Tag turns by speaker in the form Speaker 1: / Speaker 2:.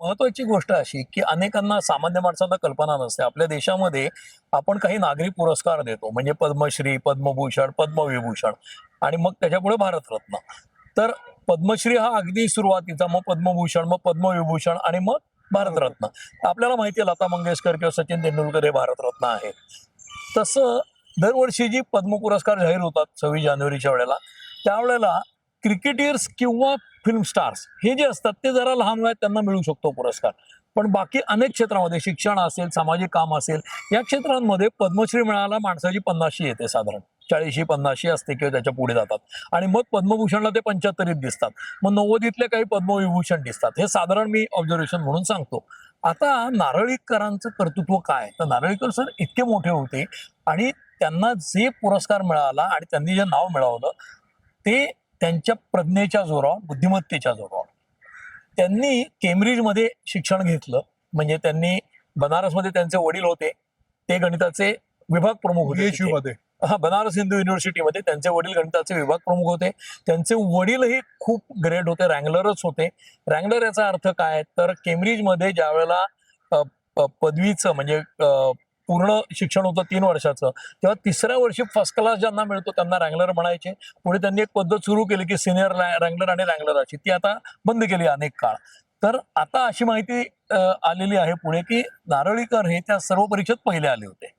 Speaker 1: महत्वाची गोष्ट अशी की अनेकांना सामान्य माणसांना कल्पना नसते. आपल्या देशामध्ये आपण काही नागरी पुरस्कार देतो. म्हणजे पद्मश्री पद्मभूषण पद्मविभूषण आणि मग त्याच्यापुढे भारतरत्न. तर पद्मश्री हा अगदी सुरुवातीचा मग पद्मभूषण मग पद्मविभूषण आणि मग भारतरत्न. आपल्याला माहिती आहे लता मंगेशकर किंवा सचिन तेंडुलकर हे भारतरत्न आहेत. तसं दरवर्षी जी पद्म पुरस्कार जाहीर होतात सव्वीस जानेवारीच्या वेळेला त्यावेळेला क्रिकेटियर्स किंवा फिल्म स्टार्स हे जे असतात ते जरा लहान वयात त्यांना मिळू शकतो पुरस्कार. पण बाकी अनेक क्षेत्रामध्ये शिक्षण असेल सामाजिक काम असेल या क्षेत्रांमध्ये पद्मश्री मिळायला माणसाची पन्नाशी येते साधारण. चाळीशी पन्नाशी असते किंवा त्याच्या पुढे जातात. आणि मग पद्मभूषणला ते पंच्याहत्तरीत दिसतात. मग नव्वदीतले काही पद्मविभूषण दिसतात. हे साधारण मी ऑब्झर्वेशन म्हणून सांगतो. आता नारळीकरांचं कर्तृत्व काय? तर नारळीकर सर इतके मोठे होते आणि त्यांना जे पुरस्कार मिळाला आणि त्यांनी जे नाव मिळवलं ते त्यांच्या प्रज्ञेच्या जोरावर बुद्धिमत्तेच्या जोरावर. त्यांनी केम्ब्रिजमध्ये शिक्षण घेतलं. म्हणजे त्यांनी बनारसमध्ये त्यांचे वडील होते. ते गणिताचे विभाग प्रमुख होते हा बनारस हिंदू युनिव्हर्सिटीमध्ये त्यांचे वडील गणिताचे विभाग प्रमुख होते. त्यांचे वडीलही खूप ग्रेट होते रँगलरच होते. रँगलर याचा अर्थ काय? तर केम्ब्रिजमध्ये ज्या वेळेला पदवीचं म्हणजे पूर्ण शिक्षण होतं तीन वर्षाचं. तेव्हा तिसऱ्या वर्षी फर्स्ट क्लास ज्यांना मिळतो त्यांना रँगलर म्हणायचे. पुढे त्यांनी एक पद्धत सुरू केली की सिनियर रँगलर आणि रँगलर अशी. ती आता बंद केली अनेक काळ. तर आता अशी माहिती आलेली आहे पुढे की नारळीकर हे त्या सर्व परीक्षेत पहिले आले होते.